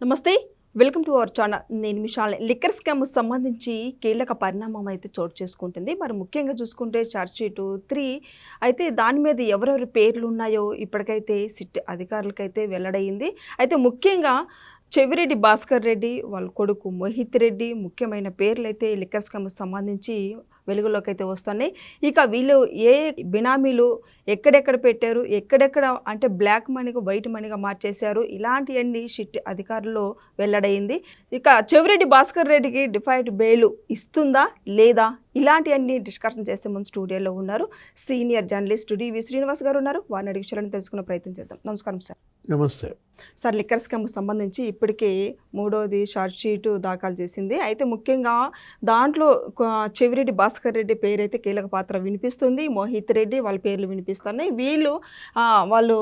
నమస్తే welcome to our channel. నేను Mishal liquor scam సంబంధించి కీలక పరిణామం అయితే చోటు చేసుకుంటుంది. మరి ముఖ్యంగా చూసుకుంటే షీటు త్రీ అయితే దాని మీద ఎవరెవరి పేర్లు ఉన్నాయో ఇప్పటికైతే సిట్ అధికారులకైతే వెల్లడైంది అయితే ముఖ్యంగా చెవిరెడ్డి భాస్కర్ రెడ్డి వాళ్ళ కొడుకు మోహిత్ రెడ్డి ముఖ్యమైన పేర్లు అయితే లిక్కర్ స్కామ్ సంబంధించి వెలుగులోకి అయితే వస్తున్నాయి. ఇక వీళ్ళు ఏ బినామీలు ఎక్కడెక్కడ పెట్టారు ఎక్కడెక్కడ అంటే బ్లాక్ మనీగా వైట్ మనీగా మార్చేశారు ఇలాంటివన్నీ షిట్ అధికారులు వెల్లడైంది. ఇక చెవిరెడ్డి భాస్కర్ రెడ్డికి డిఫైట్ బెయిల్ ఇస్తుందా లేదా ఇలాంటివన్నీ డిస్కషన్ చేసే ముందు స్టూడియోలో ఉన్నారు. సీనియర్ జర్నలిస్ట్ డివి శ్రీనివాస్ గారు ఉన్నారు. వారిని అడిగి తెలుసుకునే ప్రయత్నం చేద్దాం. నమస్కారం సార్. నమస్తే. సార్ లిక్కర్ స్కామ్ సంబంధించి ఇప్పటికే మూడోది షార్ట్ షీట్ దాఖలు చేసింది. అయితే ముఖ్యంగా దాంట్లో చెవిరెడ్డి భాస్కర్ రెడ్డి పేరు అయితే కీలక పాత్ర వినిపిస్తుంది. మోహిత్ రెడ్డి వాళ్ళ పేర్లు వినిపిస్తున్నాయి. వీళ్ళు వాళ్ళు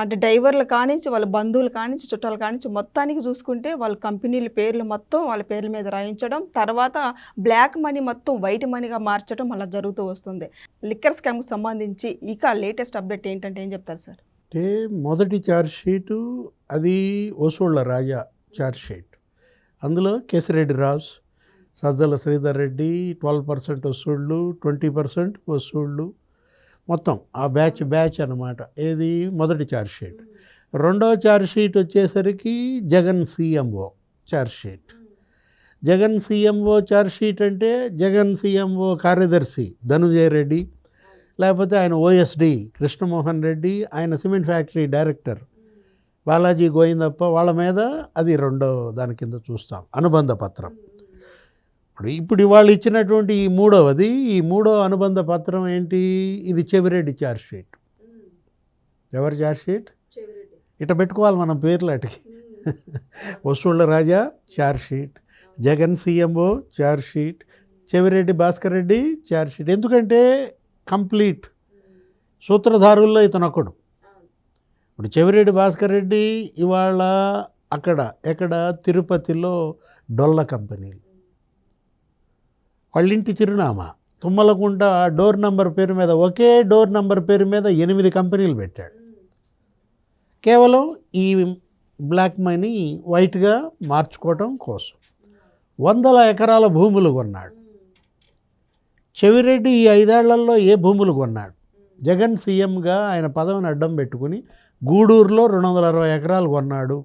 అంటే డ్రైవర్లు కానించి వాళ్ళ బంధువులు కానించి చుట్టాలు కానించి మొత్తానికి చూసుకుంటే వాళ్ళ కంపెనీల పేర్లు మొత్తం వాళ్ళ పేర్ల మీద రాయించడం తర్వాత బ్లాక్ మనీ మొత్తం వైట్ మనీగా మార్చడం అలా జరుగుతూ వస్తుంది. లిక్కర్ స్కామ్కి సంబంధించి ఇక లేటెస్ట్ అప్డేట్ ఏంటంటే ఏం చెప్తారు సార్? అంటే మొదటి ఛార్జ్ షీటు అది ఓసోళ్ళ రాజా ఛార్జ్ షీట్. అందులో కేసిరెడ్డి రాజ్ సజ్జల శ్రీధర్ రెడ్డి ట్వెల్వ్ పర్సెంట్ వసూళ్ళు ట్వంటీ పర్సెంట్ వసూళ్ళు మొత్తం ఆ బ్యాచ్ బ్యాచ్ అన్నమాట. ఏది? మొదటి ఛార్జ్ షీట్. రెండో ఛార్జ్ షీట్ వచ్చేసరికి Jagan CMO charge sheet. Jagan CMO charge sheet అంటే జగన్ సీఎంఓ కార్యదర్శి ధనుజయ రెడ్డి లేకపోతే ఆయన ఓఎస్డి కృష్ణమోహన్ రెడ్డి ఆయన cement factory director Balaji Govindappa వాళ్ళ మీద అది రెండో దాని కింద చూస్తాం అనుబంధ పత్రం ఇప్పుడు ఇప్పుడు ఇవాళ ఇచ్చినటువంటి ఈ మూడవది ఈ మూడో అనుబంధ పత్రం ఏంటి? ఇది చెవిరెడ్డి ఛార్జ్ షీట్. ఎవరి ఛార్జ్ షీట్? ఇట పెట్టుకోవాలి మనం పేర్లు అటుకి వసూళ్ళ Raja charge sheet Jagan CMO charge sheet Chevireddy Bhaskar Reddy charge sheet. ఎందుకంటే కంప్లీట్ సూత్రధారుల్లో ఇతను ఒకడు. ఇప్పుడు చెవిరెడ్డి భాస్కర్ రెడ్డి ఇవాళ అక్కడ ఎక్కడ? తిరుపతిలో డొల్ల కంపెనీలు. వాళ్ళింటి చిరునామా. తుమ్మలకుంట డోర్ నంబర్ పేరు మీద ఒకే డోర్ నంబర్ పేరు మీద ఎనిమిది కంపెనీలు పెట్టాడు. కేవలం ఈ బ్లాక్ మనీ వైట్గా మార్చుకోవటం కోసం. వందల ఎకరాల భూములు కొన్నాడు. చెవిరెడ్డి ఈ ఐదేళ్ళలో ఏ భూములు కొన్నాడు? జగన్ సీఎంగా ఆయన పదవిని అడ్డం పెట్టుకుని గూడూరులో రెండు వందల అరవై ఎకరాలు కొన్నాడు.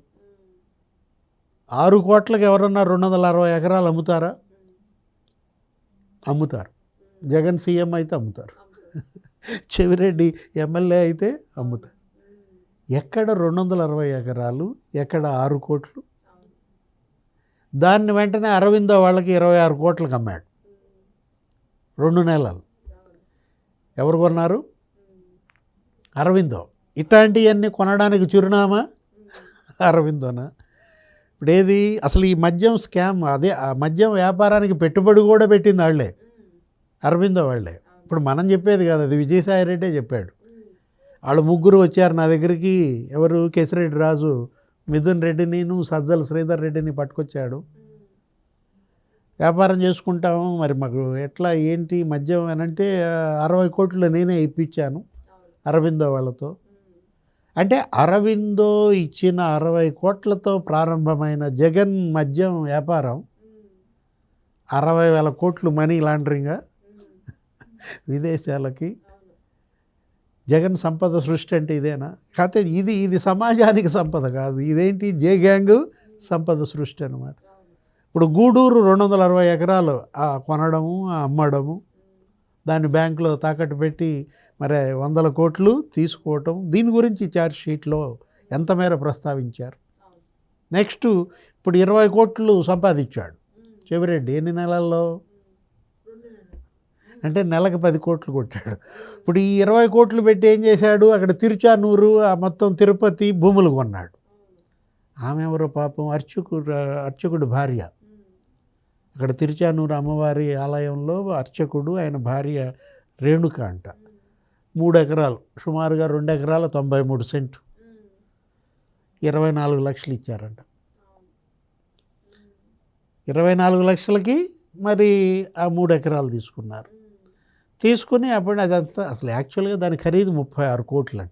ఆరు కోట్లకు ఎవరన్నా రెండు వందల అరవై ఎకరాలు అమ్ముతారా? అమ్ముతారు. జగన్ సీఎం అయితే అమ్ముతారు. చెవిరెడ్డి ఎమ్మెల్యే అయితే అమ్ముతారు. ఎక్కడ రెండు వందల అరవై ఎకరాలు ఎక్కడ ఆరు కోట్లు? దాన్ని వెంటనే అరవిందో వాళ్ళకి ఇరవై ఆరు కోట్లకు అమ్మాడు. రెండు నెలలు. ఎవరు కొన్నారు? అరవిందో. ఇట్లాంటివన్నీ కొనడానికి చిరునామా? అరవిందోనా? ఇప్పుడు ఏది అసలు ఈ మద్యం స్కామ్ అదే ఆ మద్యం వ్యాపారానికి పెట్టుబడి కూడా పెట్టింది వాళ్ళే అరవిందో వాళ్ళే. ఇప్పుడు మనం చెప్పేది కాదు అది విజయసాయి రెడ్డే చెప్పాడు. వాళ్ళు ముగ్గురు వచ్చారు నా దగ్గరికి. ఎవరు? కేసిరెడ్డి రాజు. మిథున్ రెడ్డిని సజ్జల శ్రీధర్ రెడ్డిని పట్టుకొచ్చాడు. వ్యాపారం చేసుకుంటాము. మరి మాకు ఎట్లా ఏంటి మద్యం అని అంటే అరవై కోట్లు నేనే ఇప్పించాను అరవిందో వాళ్ళతో. అంటే అరవిందో ఇచ్చిన అరవై కోట్లతో ప్రారంభమైన జగన్ మద్యం వ్యాపారం అరవై వేల కోట్లు మనీ లాండరింగా విదేశాలకి. జగన్ సంపద సృష్టి అంటే ఇదేనా? కాకపోతే ఇది ఇది సమాజానికి సంపద కాదు. ఇదేంటి? జే గ్యాంగ్ సంపద సృష్టి అనమాట ఇప్పుడు గూడూరు రెండు వందల అరవై ఎకరాలు కొనడము అమ్మడము దాన్ని బ్యాంకులో తాకట్టు పెట్టి మరి వందల కోట్లు తీసుకోవటం దీని గురించి ఛార్జ్ షీట్లో ఎంత మేర ప్రస్తావించారు? నెక్స్ట్ ఇప్పుడు ఇరవై కోట్లు సంపాదించాడు చెవిరెడ్డి. ఎన్ని నెలల్లో? అంటే నెలకు పది కోట్లు కొట్టాడు. ఇప్పుడు ఈ ఇరవై కోట్లు పెట్టి ఏం చేశాడు? అక్కడ తిరుచానూరు ఆ మొత్తం తిరుపతి భూములు కొన్నాడు. ఆమె ఎవరో పాపం అర్చకుడు అర్చకుడు భార్య. అక్కడ తిరుచానూరు అమ్మవారి ఆలయంలో అర్చకుడు ఆయన భార్య రేణుక అంట. మూడు ఎకరాలు సుమారుగా రెండు ఎకరాల తొంభై మూడు సెంటు. ఇరవై నాలుగు లక్షలు ఇచ్చారంట. ఇరవై నాలుగు లక్షలకి మరి ఆ మూడు ఎకరాలు తీసుకున్నారు. తీసుకుని అప్పుడు అదంతా అసలు యాక్చువల్గా దాని ఖరీదు ముప్పై ఆరు కోట్లు అంట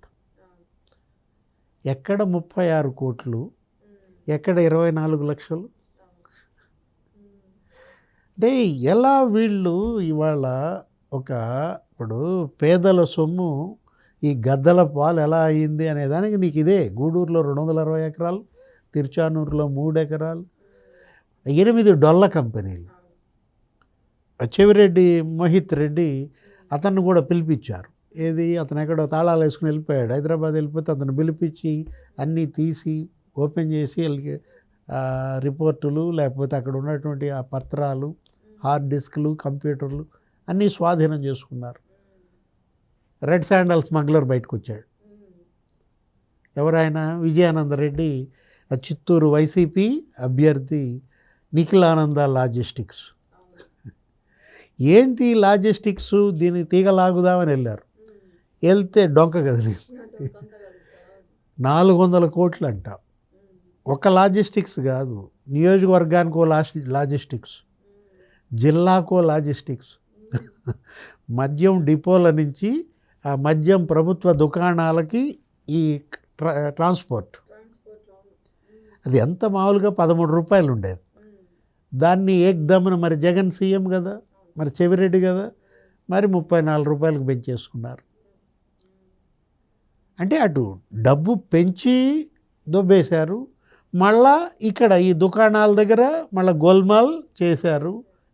ఎక్కడ ముప్పై ఆరు కోట్లు? ఎక్కడ ఇరవై నాలుగు లక్షలు? అంటే ఎలా వీళ్ళు ఇవాళ ఒక ఇప్పుడు పేదల సొమ్ము ఈ గద్దల పాలు ఎలా అయింది అనే దానికి నీకు ఇదే. గూడూరులో రెండు వందల అరవై ఎకరాలు తిరుచానూరులో మూడు ఎకరాలు ఎనిమిది డొల్ల కంపెనీలు. చెవిరెడ్డి మోహిత్ రెడ్డి అతన్ని కూడా పిలిపించారు. ఏది? అతను ఎక్కడో తాళాలు వేసుకుని వెళ్ళిపోయాడు. హైదరాబాద్ వెళ్ళిపోతే అతను పిలిపించి అన్నీ తీసి ఓపెన్ చేసి రిపోర్టులు లేకపోతే అక్కడ ఉన్నటువంటి ఆ పత్రాలు హార్డ్ డిస్క్లు కంప్యూటర్లు అన్నీ స్వాధీనం చేసుకున్నారు. రెడ్ శాండల్ స్మగ్లర్ బయటకు వచ్చాడు ఎవరైనా విజయానంద రెడ్డి చిత్తూరు వైసీపీ అభ్యర్థి నిఖిలానంద లాజిస్టిక్స్. ఏంటి లాజిస్టిక్స్? దీన్ని తీగలాగుదామని వెళ్ళారు. వెళ్తే డొంక కదిలి నాలుగు వందల కోట్లు అంట ఒక లాజిస్టిక్స్ కాదు. నియోజకవర్గానికి లాజిస్టిక్స్. జిల్లాకో లాజిస్టిక్స్. మద్యం డిపోల నుంచి ఆ మద్యం ప్రభుత్వ దుకాణాలకి ఈ ట్రా ట్రాన్స్పోర్ట్. అది ఎంత మామూలుగా పదమూడు రూపాయలు ఉండేది. దాన్ని ఏకదమ్మున మరి జగన్ సీఎం కదా మరి చెవిరెడ్డి కదా మరి ముప్పై నాలుగు రూపాయలకు పెంచేసుకున్నారు. అంటే అటు డబ్బు పెంచి దొబ్బేశారు మళ్ళా ఇక్కడ ఈ దుకాణాల దగ్గర మళ్ళీ గోల్మాల్ చేశారు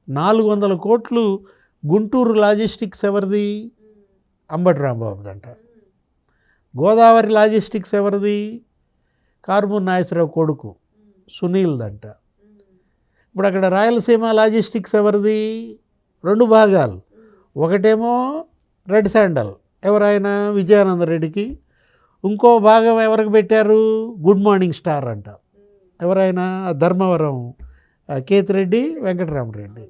నాలుగు వందల కోట్లు గుంటూరు లాజిస్టిక్స్ ఎవరిది? అంబటి రాంబాబుదంట గోదావరి లాజిస్టిక్స్ ఎవరిది? కార్మూర్ నాగేశ్వరరావు కొడుకు సునీల్దంట. ఇప్పుడు అక్కడ రాయలసీమ లాజిస్టిక్స్ ఎవరిది? రెండు భాగాలు. ఒకటేమో రెడ్ శాండల్. ఎవరైనా విజయానంద రెడ్డికి. ఇంకో భాగం ఎవరికి పెట్టారు? గుడ్ మార్నింగ్ స్టార్ అంట. ఎవరైనా ధర్మవరం కేతిరెడ్డి వెంకటరామరెడ్డి.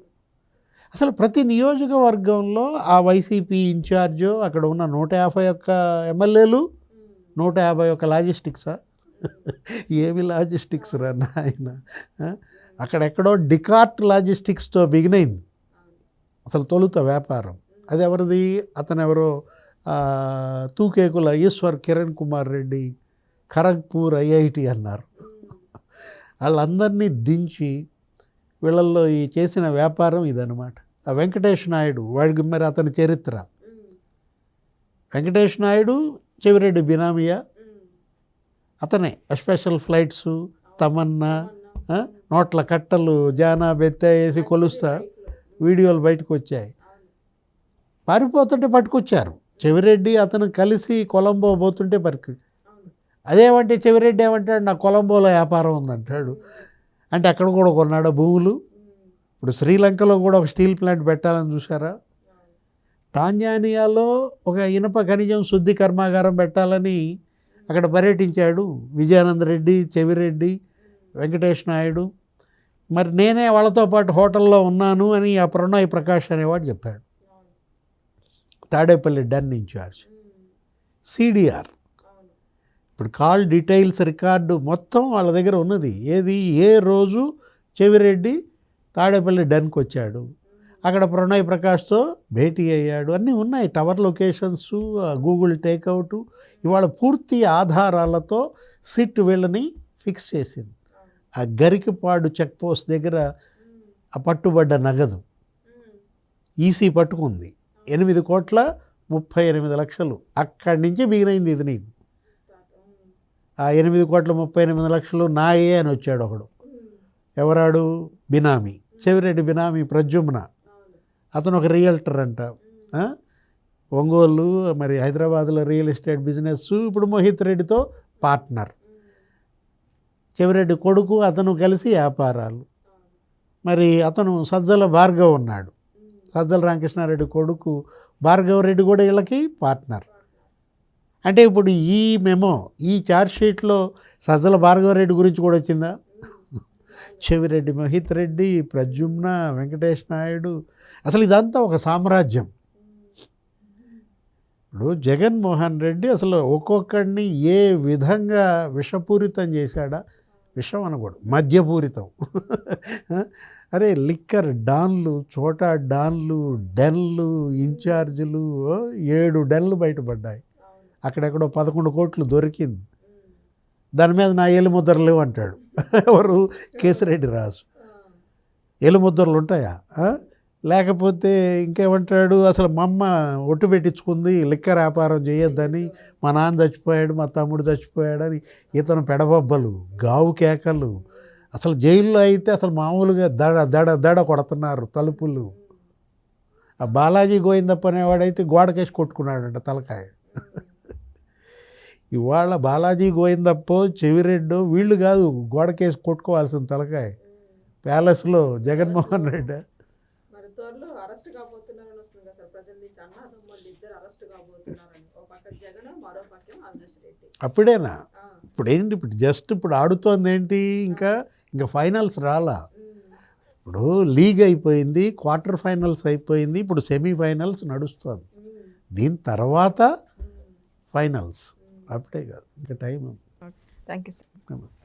అసలు ప్రతి నియోజకవర్గంలో ఆ వైసీపీ ఇన్ఛార్జు అక్కడ ఉన్న నూట యాభై ఒక్క ఎమ్మెల్యేలు నూట యాభై ఒక్క లాజిస్టిక్సా? ఏమి లాజిస్టిక్స్ రా నాయన? అక్కడెక్కడో డికార్ట్ లాజిస్టిక్స్తో బిగినైంది. అసలు తొలుత వ్యాపారం. అది ఎవరిది అతను ఎవరో తూకేకుల ఈశ్వర్ కిరణ్ కుమార్ రెడ్డి ఖరగ్పూర్ ఐఐటి అన్నారు. వాళ్ళందరినీ దించి వీళ్ళల్లో ఈ చేసిన వ్యాపారం ఇదనమాట ఆ వెంకటేష్ నాయుడు వాడికి మరి అతని చరిత్ర. వెంకటేష్ నాయుడు చెవిరెడ్డి బినామియా? అతనే. స్పెషల్ ఫ్లైట్స్ తమన్నా నోట్ల కట్టలు జానా బెత్త వేసి కొలుస్తా. వీడియోలు బయటకు వచ్చాయి పారిపోతుంటే పట్టుకొచ్చారు. చెవిరెడ్డి అతను కలిసి కొలంబో పోతుంటే పరికి. అదేమంటే చెవిరెడ్డి ఏమంటాడు? నా కొలంబోలో వ్యాపారం ఉందంటాడు. అంటే అక్కడ కూడా కొన్నాడు భూములు. ఇప్పుడు శ్రీలంకలో కూడా ఒక స్టీల్ ప్లాంట్ పెట్టాలని చూసారా టాంజానియాలో ఒక ఇనప ఖనిజం శుద్ధి కర్మాగారం పెట్టాలని అక్కడ పర్యటించాడు విజయానంద రెడ్డి చెవిరెడ్డి వెంకటేష్ నాయుడు. మరి నేనే వాళ్ళతో పాటు హోటల్లో ఉన్నాను అని ఆ ప్రణయ్ ప్రకాష్ అనేవాడు చెప్పాడు. తాడేపల్లి డన్ ఇన్ఛార్జ్. సిడిఆర్. ఇప్పుడు కాల్ డీటెయిల్స్ రికార్డు మొత్తం వాళ్ళ దగ్గర ఉన్నది. ఏది? ఏ రోజు చెవిరెడ్డి తాడేపల్లి డన్కి వచ్చాడు. అక్కడ ప్రణయ్ ప్రకాష్తో భేటీ అయ్యాడు. అన్నీ ఉన్నాయి. టవర్ లొకేషన్స్ గూగుల్ టేక్అవుట్ ఇవాళ పూర్తి ఆధారాలతో సిట్ వీళ్ళని ఫిక్స్ చేసింది. ఆ గరికపాడు చెక్ పోస్ట్ దగ్గర ఆ పట్టుబడ్డ నగదు. ఈసీ పట్టుకుంది. ఎనిమిది కోట్ల ముప్పై ఎనిమిది లక్షలు. అక్కడి నుంచి మిగిలింది ఇది నీకు. ఆ ఎనిమిది కోట్ల ముప్పై ఎనిమిది లక్షలు నాయే అని వచ్చాడు ఒకడు. ఎవరాడు? బినామీ. చెవిరెడ్డి బినామీ ప్రజుమ్న అతను ఒక రియల్టర్ అంట. ఒంగోలు మరి హైదరాబాద్లో రియల్ ఎస్టేట్ బిజినెస్ ఇప్పుడు మోహిత్ రెడ్డితో పార్ట్నర్. చెవిరెడ్డి కొడుకు అతను కలిసి వ్యాపారాలు. మరి అతను సజ్జల భార్గవ్ ఉన్నాడు. సజ్జల రామకృష్ణారెడ్డి కొడుకు భార్గవ్ రెడ్డి కూడా వీళ్ళకి పార్ట్నర్. అంటే ఇప్పుడు ఈ మెమో ఈ ఛార్జ్ షీట్లో సజ్జల భార్గవరెడ్డి గురించి కూడా వచ్చిందా? చెవిరెడ్డి మహిత్ రెడ్డి ప్రద్యుమ్న వెంకటేష్ నాయుడు. అసలు ఇదంతా ఒక సామ్రాజ్యం. ఇప్పుడు జగన్మోహన్ రెడ్డి అసలు ఒక్కొక్కడిని ఏ విధంగా విషపూరితం చేశాడా? విషం అనకూడదు మద్యపూరితం. అరే లిక్కర్ డాన్లు చోటా డాన్లు డెన్లు ఇన్ఛార్జీలు ఏడు డెన్లు బయటపడ్డాయి. అక్కడెక్కడో పదకొండు కోట్లు దొరికింది. దాని మీద నా ఎలుముద్రలు అంటాడు. ఎవరు? కేసిరెడ్డి రాజు. ఎలుముద్రలు ఉంటాయా? లేకపోతే ఇంకేమంటాడు? అసలు మా అమ్మ ఒట్టు పెట్టించుకుంది లిక్క వ్యాపారం చేయొద్దని. మా నాన్న చచ్చిపోయాడు మా తమ్ముడు చచ్చిపోయాడని. ఇతను పెడబొబ్బలు గావు కేకలు. అసలు జైల్లో అయితే అసలు మామూలుగా దడ దడ దడ కొడుతున్నారు తలుపులు. ఆ బాలాజీ గోవిందప్ప అనేవాడైతే గోడకేసి కొట్టుకున్నాడంట తలకాయ. ఇవాళ బాలాజీ గోవిందప్పో చెవిరెడ్డో వీళ్ళు కాదు గోడకేసి కొట్టుకోవాల్సిన తలకాయ. ప్యాలెస్లో జగన్మోహన్ రెడ్డి. మరి త్వరలో అరెస్ట్ కాబోతున్నారని వస్తుంది కదా సార్. ప్రజల నుంచి అన్నాదమ్ముళ్ళు ఇద్దరు అరెస్ట్ కాబోతున్నారని. ఒక పక్క జగన్ మరో పక్క అవినాష్ రెడ్డి. అప్పుడేనా? ఇప్పుడు ఏంటి ఇప్పుడు జస్ట్ ఇప్పుడు ఆడుతోంది ఏంటి ఇంకా ఇంకా ఫైనల్స్ రాలా? ఇప్పుడు లీగ్ అయిపోయింది క్వార్టర్ ఫైనల్స్ అయిపోయింది ఇప్పుడు సెమీఫైనల్స్ నడుస్తుంది. దీని తర్వాత ఫైనల్స్. అప్పుడే కాదు ఇంకా టైం ఉంది. Thank you sir. నమస్తే.